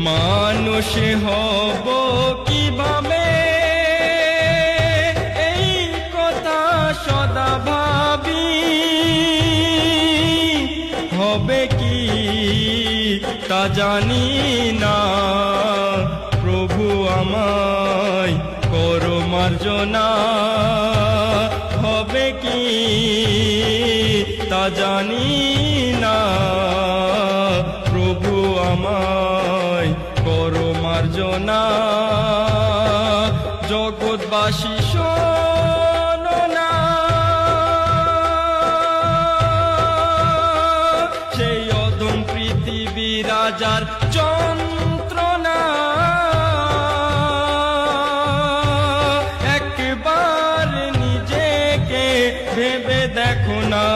মানুষ হব কীভাবে? এই কথা সদা ভাবি। হবে কি তা জানি না। প্রভু আমায় করো মার্জনা। হবে কি তা জানি করো মার্জনা। জগৎবাসী না। সেই অদম পৃথিবী রাজার যন্ত্রণা। একবার নিজেকে ভেবে দেখো না।